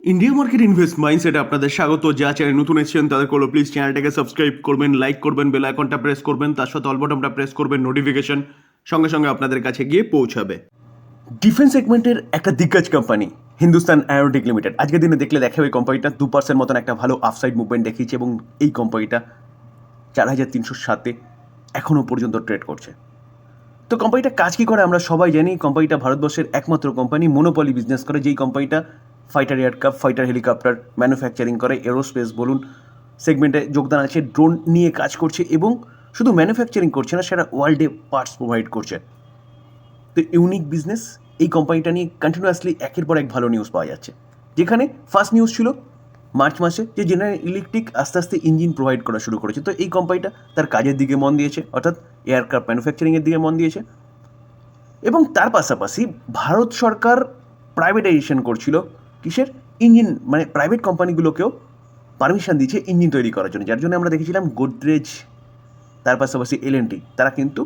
India market invest মাইন্ডসেটে আপনাদের স্বাগত। যা চ্যানেল নতুন এসেছেন, তাদের করল প্লিজ চ্যানেলটাকে সাবস্ক্রাইব করবেন লাইক করবেন বেল আইকনটা প্রেস করবেন, তার সাথে অলবটনটা প্রেস করবেন নোটিফিকেশন সঙ্গে সঙ্গে আপনাদের কাছে গিয়ে পৌঁছাবে। ডিফেন্স সেগমেন্টের একটা দিগ্গজ কোম্পানি হিন্দুস্তান অ্যারোটিক লিমিটেড আজকের দিনে দেখলে দেখা ওই কোম্পানিটা দু পার্সেন্ট মতন একটা ভালো আফসাইড মুভমেন্ট দেখিয়েছে এবং এই কোম্পানিটা চার হাজার তিনশো সাতে এখনও পর্যন্ত ট্রেড করছে। তো কোম্পানিটা কাজ কী করে আমরা সবাই জানি কোম্পানিটা ভারতবর্ষের একমাত্র কোম্পানি মোনোপলি বিজনেস করে, যেই কোম্পানিটা fighter aircraft fighter helicopter manufacturing করে এরোস্পেস বলুন সেগমেন্টে যোগদান আছে ড্রোন নিয়ে কাজ করছে এবং শুধু ম্যানুফ্যাকচারিং করছে না, সেটা ওয়ার্ল্ডে পার্টস প্রোভাইড করছে। তো ইউনিক বিজনেস এই কোম্পানিটা নিয়ে কন্টিনিউয়াসলি একের পর এক ভালো নিউজ পাওয়া যাচ্ছে। যেখানে ফার্স্ট নিউজ ছিল মার্চ মাসে যে জেনারেল ইলেকট্রিক আস্তে আস্তে ইঞ্জিন প্রোভাইড করা শুরু করেছে। তো এই কোম্পানিটা তার কাজের দিকে মন দিয়েছে, অর্থাৎ এয়ারক্রাফট ম্যানুফ্যাকচারিংয়ের দিকে মন দিয়েছে। এবং তার পাশাপাশি ভারত সরকার প্রাইভেটাইজেশন করছিল কিসের? ইঞ্জিন মানে প্রাইভেট কোম্পানিগুলোকেও পারমিশন দিয়েছে ইঞ্জিন তৈরি করার জন্য। যার জন্য আমরা দেখেছিলাম গোদরেজ তার পাশাপাশি এল তারা কিন্তু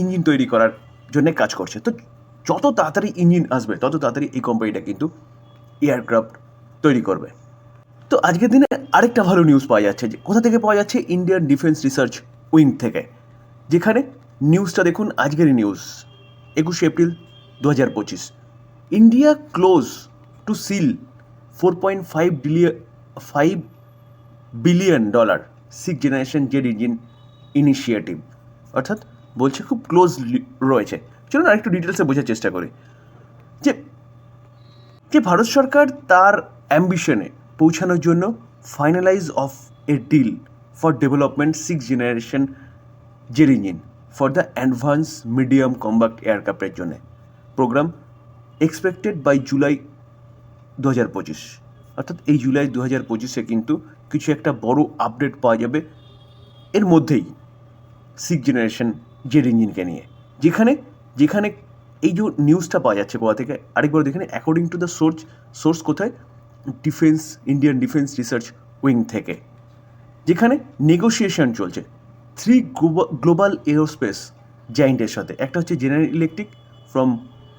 ইঞ্জিন তৈরি করার জন্য কাজ করছে। তো যত তাড়াতাড়ি ইঞ্জিন আসবে, তত তাড়াতাড়ি এই কোম্পানিটা কিন্তু এয়ারক্রাফট তৈরি করবে। তো আজকের দিনে আরেকটা ভালো নিউজ পাওয়া যাচ্ছে যে, কোথা থেকে পাওয়া যাচ্ছে ইন্ডিয়ান ডিফেন্স রিসার্চ উইং থেকে? যেখানে নিউজটা দেখুন আজকেরই নিউজ একুশে এপ্রিল দু হাজার পঁচিশ। India close to seal four point five billion five billion dollar six generation Z engine initiative অর্থাৎ বলছে খুব ক্লোজ রয়েছে। চলুন আরেকটু ডিটেলসে বোঝার চেষ্টা করি। যে যে ভারত সরকার তার অ্যাম্বিশনে পৌঁছানোর জন্য finalise of a deal for development six generation জের engine for the advance medium combat এয়ারক্রাফ্টের জন্য। প্রোগ্রাম এক্সপেক্টেড বাই জুলাই দু হাজার পঁচিশ। অর্থাৎ এই জুলাই দু হাজার পঁচিশে কিন্তু কিছু একটা বড় আপডেট পাওয়া যাবে। এর মধ্যেই সিক্স জেনারেশন জেড ইঞ্জিনকে নিয়ে। যেখানে যেখানে এই যে নিউজটা পাওয়া যাচ্ছে কোথা থেকে, আরেকবার দেখেন according to the source source কোথায়? Defence Indian defence research wing থেকে। যেখানে নেগোসিয়েশন চলছে। থ্রি গ্লোবাল এরোস্পেস জায়েন্টের সাথে। একটা হচ্ছে General Electric from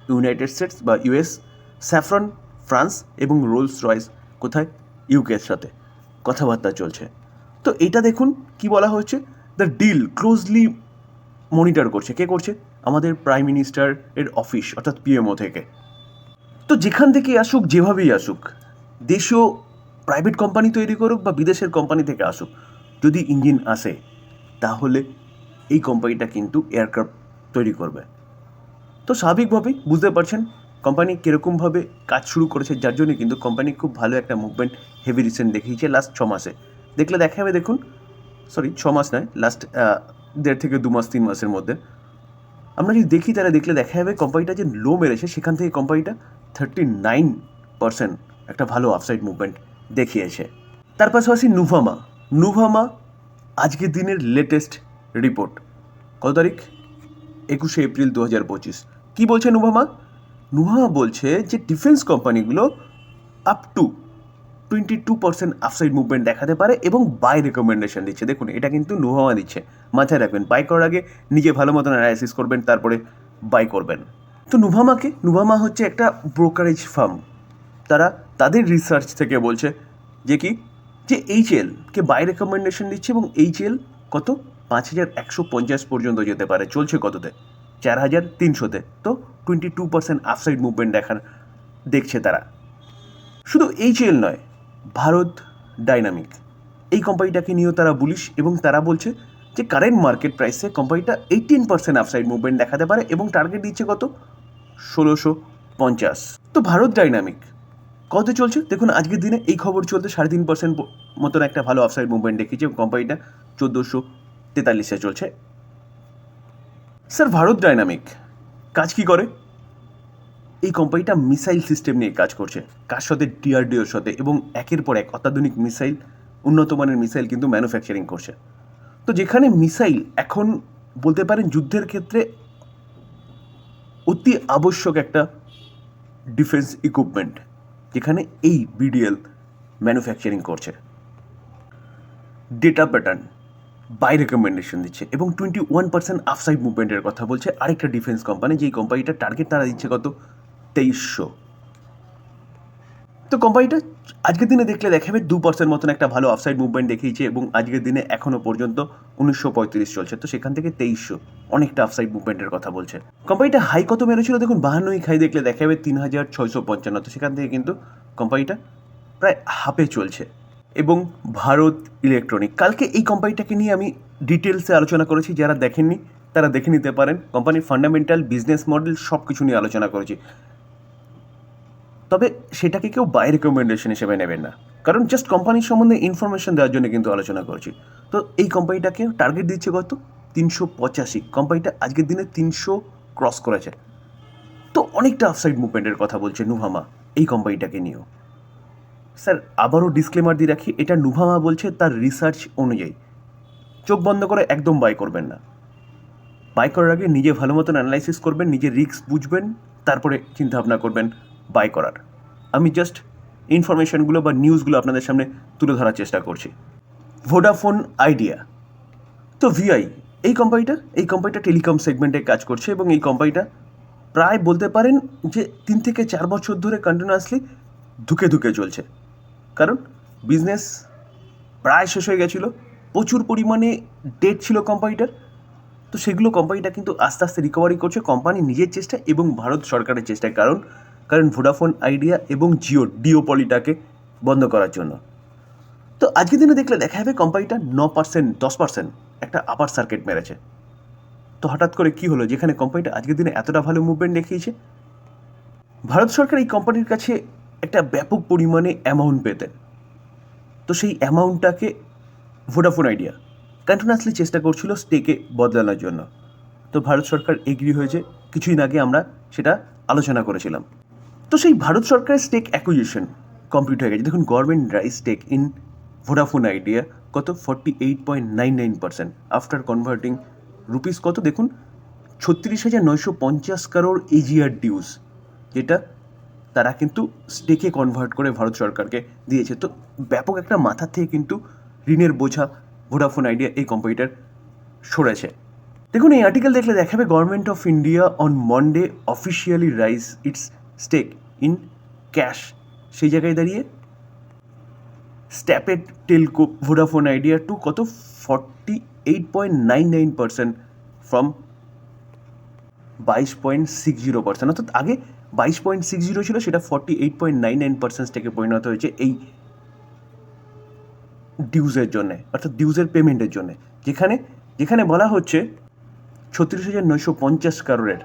United States বা ইউএস স্যাফরন ফ্রান্স এবং রোলস রয়েস কোথায়? ইউকের সাথে কথাবার্তা চলছে। তো এটা দেখুন, কি বলা হচ্ছে দ্য ডিল ক্লোজলি মনিটর করছে। কে করছে? আমাদের প্রাইম মিনিস্টার এর অফিস অর্থাৎ পিএমও থেকে। তো যেখান থেকে আসুক, যেভাবেই আসুক দেশীয় প্রাইভেট কোম্পানি তৈরি করুক বা বিদেশের কোম্পানি থেকে আসুক, যদি ইঞ্জিন আসে, তাহলে এই কোম্পানিটা কিন্তু এয়ারক্রাফট তৈরি করবে। তো স্বাভাবিকভাবেই বুঝতে পারছেন কোম্পানি কীরকমভাবে কাজ শুরু করেছে, যার জন্য কিন্তু কোম্পানি খুব ভালো একটা মুভমেন্ট হেভি রিসেন্ট দেখিয়েছে লাস্ট ছ মাসে। দেখলে দেখা যাবে দেখুন সরি ছ মাস নয় লাস্ট দেড় থেকে দু মাস, তিন মাসের মধ্যে। আমরা যদি দেখি তাহলে দেখলে দেখা যাবে কোম্পানিটা যে লো মেরেছে, সেখান থেকে কোম্পানিটা থার্টি নাইন পার্সেন্ট একটা ভালো আফসাইড মুভমেন্ট দেখিয়েছে। তার পাশাপাশি নুভামা নুভামা আজকের দিনের লেটেস্ট রিপোর্ট কত তারিখ? একুশে এপ্রিল দু হাজার পঁচিশ। কী বলছে নুভামা নুভামা বলছে যে ডিফেন্স কোম্পানিগুলো up to twenty two percent upside movement দেখাতে পারে এবং বাই রেকমেন্ডেশন দিচ্ছে। দেখুন, এটা কিন্তু নুভামা দিচ্ছে। মাথায় রাখবেন বাই করার আগে নিজে ভালো মতন অ্যানালাইসিস করবেন, তারপরে বাই করবেন। তো নুভামাকে নুভামা হচ্ছে একটা ব্রোকারেজ ফার্ম তারা তাদের রিসার্চ থেকে বলছে যে কি? যে এইচএলকে বাই রেকমেন্ডেশন দিচ্ছে এবং এইচএল কত? পাঁচ হাজার একশো পঞ্চাশ পর্যন্ত যেতে পারে। চলছে কততে? চার হাজার তিনশোতে। তো twenty two percent upside movement দেখার দেখছে তারা। শুধু এইচএল নয়, ভারত ডাইনামিক এই কোম্পানিটাকে নিয়েও তারা বুলিশ এবং তারা বলছে যে কারেন্ট মার্কেট প্রাইসে কোম্পানিটা এইটিন পার্সেন্ট আফসাইড মুভমেন্ট দেখাতে পারে এবং টার্গেট দিচ্ছে কত? ষোলোশো পঞ্চাশ। তো ভারত ডাইনামিক কত চলছে? দেখুন, আজকের দিনে এই খবর চলতে সাড়ে তিন পার্সেন্ট মতন একটা ভালো আফসাইড মুভমেন্ট দেখিয়েছে কোম্পানিটা চোদ্দোশো তেতাল্লিশে চলছে। Sir, Bharat dynamic. কাজ কি করে? এই কোম্পানিটা মিসাইল সিস্টেম নিয়ে কাজ করছে। কার সাথে? ডিআরডিওর সাথে। এবং একের পর এক অত্যাধুনিক মিসাইল, উন্নত মানের মিসাইল কিন্তু ম্যানুফ্যাকচারিং করছে। তো যেখানে মিসাইল এখন বলতে পারেন যুদ্ধের ক্ষেত্রে অতি আবশ্যক একটা ডিফেন্স ইকুইপমেন্ট যেখানে এই বিডিএল ম্যানুফ্যাকচারিং করছে। ডেটা প্যাটার্ন বাই রেকমেন্ডেশন দিচ্ছে এবং টোয়েন্টি ওয়ান পার্সেন্ট আফসাইড মুভমেন্টের কথা বলছে। আরেকটা ডিফেন্স কোম্পানি যেই কোম্পানিটা টার্গেট তারা দিচ্ছে কত? তেইশশো। তো কোম্পানিটা আজকের দিনে দেখলে দেখাবে দু পার্সেন্ট মতন একটা ভালো আফসাইড মুভমেন্ট দেখিয়েছে এবং আজকের দিনে এখনও পর্যন্ত উনিশশো পঁয়ত্রিশ চলছে। তো সেখান থেকে তেইশশো অনেকটা আফসাইড মুভমেন্টের কথা বলছে। কোম্পানিটা হাই কত মেরেছিল? দেখুন, বাহান্নই খাই দেখলে দেখাবে তিন হাজার ছয়শো পঞ্চান্ন। তো সেখান থেকে কিন্তু কোম্পানিটা প্রায় হাফে চলছে। এবং ভারত ইলেকট্রনিক। কালকে এই কোম্পানিটাকে নিয়ে আমি ডিটেলসে আলোচনা করেছি, যারা দেখেননি, তারা দেখে নিতে পারেন। কোম্পানির ফান্ডামেন্টাল বিজনেস মডেল সব কিছু নিয়ে আলোচনা করেছি। তবে সেটাকে কেউ বাই রেকমেন্ডেশন হিসেবে নেবেন না। কারণ জাস্ট কোম্পানির সম্বন্ধে ইনফরমেশন দেওয়ার জন্য কিন্তু আলোচনা করছি। তো এই কোম্পানিটাকে টার্গেট দিচ্ছে কত? তিনশো পঁচাশি। কোম্পানিটা আজকের দিনে তিনশো ক্রস করেছে। তো অনেকটা আফসাইড মুভমেন্টের কথা বলছে নুভামা এই কোম্পানিটাকে নিয়েও। স্যার, আবারও ডিসক্লেমার দিয়ে রাখি, এটা নুভামা বলছে তার রিসার্চ অনুযায়ী। চোখ বন্ধ করে একদম বাই করবেন না। বাই করার আগে নিজে ভালো মতন অ্যানালাইসিস করবেন নিজের রিস্ক বুঝবেন, তারপরে চিন্তাভাবনা করবেন বাই করার। আমি জাস্ট ইনফরমেশনগুলো বা নিউজগুলো আপনাদের সামনে তুলে ধরার চেষ্টা করছি। ভোডাফোন আইডিয়া তো ভিআই এই কোম্পানিটা এই কোম্পানিটা টেলিকম সেগমেন্টে কাজ করছে এবং এই কোম্পানিটা প্রায় বলতে পারেন যে তিন থেকে চার বছর ধরে কন্টিনিউয়াসলি ধুকে ধুকে চলছে। কারণ বিজনেস প্রায় শেষ হয়ে গেছিল, প্রচুর পরিমাণে ডেট ছিল কোম্পানিটার তো সেগুলো কোম্পানিটা কিন্তু আস্তে আস্তে রিকভারি করছে কোম্পানি নিজের চেষ্টা এবং ভারত সরকারের চেষ্টায় কারণ কারণ ভোডাফোন আইডিয়া এবং জিও ডিওপলিটাকে বন্ধ করার জন্য। তো আজকের দিনে দেখলে দেখা যাবে কোম্পানিটা ন পার্সেন্ট দশ পার্সেন্ট একটা আপার সার্কিট মেরেছে। তো হঠাৎ করে কি হলো? যেখানে কোম্পানিটা আজকের দিনে এতটা ভালো মুভমেন্ট দেখিয়েছে। ভারত সরকার এই কোম্পানির কাছে একটা ব্যাপক পরিমাণে অ্যামাউন্ট পেতেন। তো সেই অ্যামাউন্টটাকে ভোডাফোন আইডিয়া কন্টিনিউয়াসলি চেষ্টা করছিল স্টেকে বদলানোর জন্য। তো ভারত সরকার এগ্রি হয়েছে, কিছুদিন আগে আমরা সেটা আলোচনা করেছিলাম। তো সেই ভারত সরকারের স্টেক অ্যাকুইজিশন কমপ্লিট হয়ে গেছে। দেখুন government raise stake in Vodafone Idea কত? Forty eight point nine nine percent after converting rupees কত? দেখুন, ছত্রিশ হাজার নয়শো পঞ্চাশ কারোর এজিআর ডিউস যেটা তারা কিন্তু স্টেকে কনভার্ট করে ভারত সরকারকে দিয়েছে। তো ব্যাপক একটা মাথা থেকে কিন্তু ঋণের বোঝা ভোডাফোন আইডিয়া এই কোম্পানিটার সরেছে। দেখুন, এই আর্টিকেল দেখলে দেখাবে government of India on Monday officially raise its stake in cash সেই জায়গায় দাঁড়িয়ে strapped telco Vodafone Idea to কত? Forty eight point nine nine percent from বাইশ পয়েন্ট সিক্স জিরো পার্সেন্ট অর্থাৎ আগে বাইশ পয়েন্ট সিক্স জিরো ছিল, সেটা forty eight point nine nine percent থেকে পরিণত হয়েছে এই ডিউজের জন্যে, অর্থাৎ ডিউজের পেমেন্টের জন্যে। যেখানে যেখানে বলা হচ্ছে ছত্রিশ হাজার নয়শো পঞ্চাশ কারোরের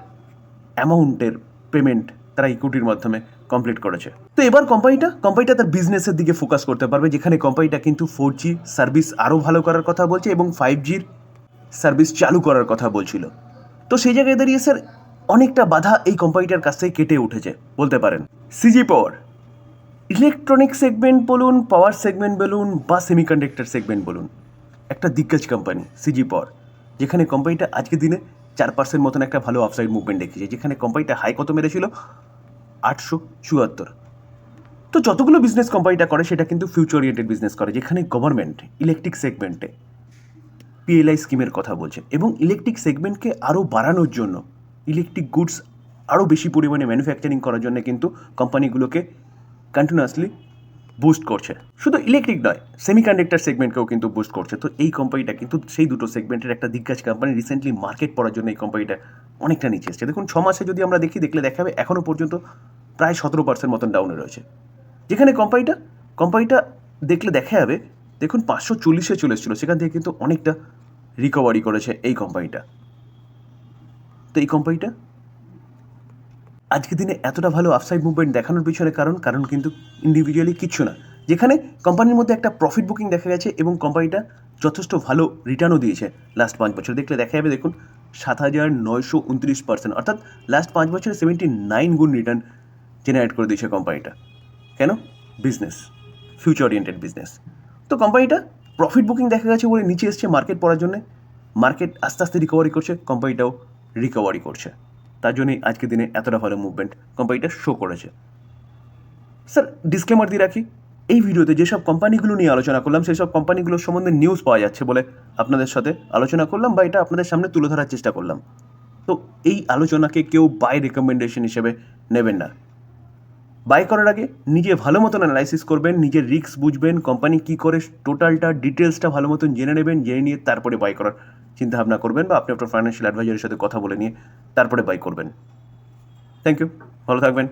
অ্যামাউন্টের পেমেন্ট তারা ইকুইটির মাধ্যমে কমপ্লিট করেছে। তো এবার কোম্পানিটা কোম্পানিটা তার বিজনেসের দিকে ফোকাস করতে পারবে, যেখানে কোম্পানিটা কিন্তু ফোর জি সার্ভিস আরও ভালো করার কথা বলছে এবং ফাইভ জির সার্ভিস চালু করার কথা বলছিল। তো সেই জায়গায় দাঁড়িয়ে স্যার অনেকটা বাধা এই কোম্পানিটার কাছ থেকে কেটে উঠেছে, বলতে পারেন। সিজি পাওয়ার ইলেকট্রনিক সেগমেন্ট বলুন পাওয়ার সেগমেন্ট বলুন, বা সেমিকন্ডাক্টর সেগমেন্ট বলুন, একটা দিগ্গজ কোম্পানি সিজি পাওয়ার যেখানে কোম্পানিটা আজকের দিনে চার পার্সেন্ট মতন একটা ভালো আফসাইড মুভমেন্ট দেখিয়েছে, যেখানে কোম্পানিটা হাই কত মেরেছিল? আটশো চুয়াত্তর। তো যতগুলো বিজনেস কোম্পানিটা করে, সেটা কিন্তু ফিউচার ওরিয়েন্টেড বিজনেস করে, যেখানে গভর্নমেন্ট ইলেকট্রিক সেগমেন্টে পিএলআই স্কিমের কথা বলছে এবং ইলেকট্রিক সেগমেন্টকে আরও বাড়ানোর জন্য ইলেকট্রিক গুডস আরও বেশি পরিমাণে ম্যানুফ্যাকচারিং করার জন্য কিন্তু কোম্পানিগুলোকে কন্টিনিউয়াসলি বুস্ট করছে। শুধু ইলেকট্রিক নয় সেমিকন্ডাক্টর সেগমেন্টকেও কিন্তু বুস্ট করছে। তো এই কোম্পানিটা কিন্তু সেই দুটো সেগমেন্টের একটা দিগ্গজ কোম্পানি রিসেন্টলি মার্কেট পড়ার জন্য এই কোম্পানিটা অনেকটা নিচে এসছে। দেখুন, ছ মাসে যদি আমরা দেখি, দেখলে দেখাবে এখনও পর্যন্ত প্রায় সতেরো পার্সেন্ট মতন ডাউনে রয়েছে। যেখানে কোম্পানিটা কোম্পানিটা দেখলে দেখা যাবে দেখুন পাঁচশো চল্লিশে চলে এসেছিল, সেখান থেকে কিন্তু অনেকটা রিকভারি করেছে এই কোম্পানিটা তো এই কোম্পানিটা আজকের দিনে এতটা ভালো আফসাইড মুভমেন্ট দেখানোর পিছনে কারণ কারণ কিন্তু ইন্ডিভিজুয়ালি কিচ্ছু না। যেখানে কোম্পানির মধ্যে একটা প্রফিট বুকিং দেখা গেছে এবং কোম্পানিটা যথেষ্ট ভালো রিটার্নও দিয়েছে লাস্ট পাঁচ বছর। দেখলে দেখা যাবে, দেখুন, সাত হাজার নয়শো উনত্রিশ পার্সেন্ট অর্থাৎ লাস্ট পাঁচ বছরে সেভেন্টি নাইন গুণ রিটার্ন জেনারেট করে দিয়েছে কোম্পানিটা কেন? বিজনেস ফিউচার ওরিয়েন্টেড বিজনেস তো কোম্পানিটা প্রফিট বুকিং দেখা গেছে বলে নিচে এসছে মার্কেট পড়ার জন্য। মার্কেট আস্তে আস্তে রিকভারি করছে কোম্পানিটাও রিকভারি করছে। তার জন্যই আজকের দিনে এতটা ভালো মুভমেন্ট কোম্পানিটা শো করেছে। স্যার ডিসক্লেমার দিয়ে রাখি, এই ভিডিওতে যেসব কোম্পানিগুলো নিয়ে আলোচনা করলাম সেই সব কোম্পানিগুলোর সম্বন্ধে নিউজ পাওয়া যাচ্ছে বলে আপনাদের সাথে আলোচনা করলাম বা এটা আপনাদের সামনে তুলে ধরার চেষ্টা করলাম। তো এই আলোচনাকে কেউ বাই রেকমেন্ডেশন হিসেবে নেবেন না। বাই করার আগে নিজে ভালো মতন অ্যানালাইসিস করবেন, নিজের রিস্ক বুঝবেন কোম্পানি কী করে টোটালটা ডিটেলসটা ভালো মতন জেনে নেবেন, জেনে নিয়ে তারপরে বাই করার চিন্তা ভাবনা করবেন বা আপনি আপনার ফাইন্যান্সিয়াল অ্যাডভাইজারের সাথে কথা বলে নিয়ে তারপরে বাই করবেন। থ্যাংক ইউ ভালো থাকবেন।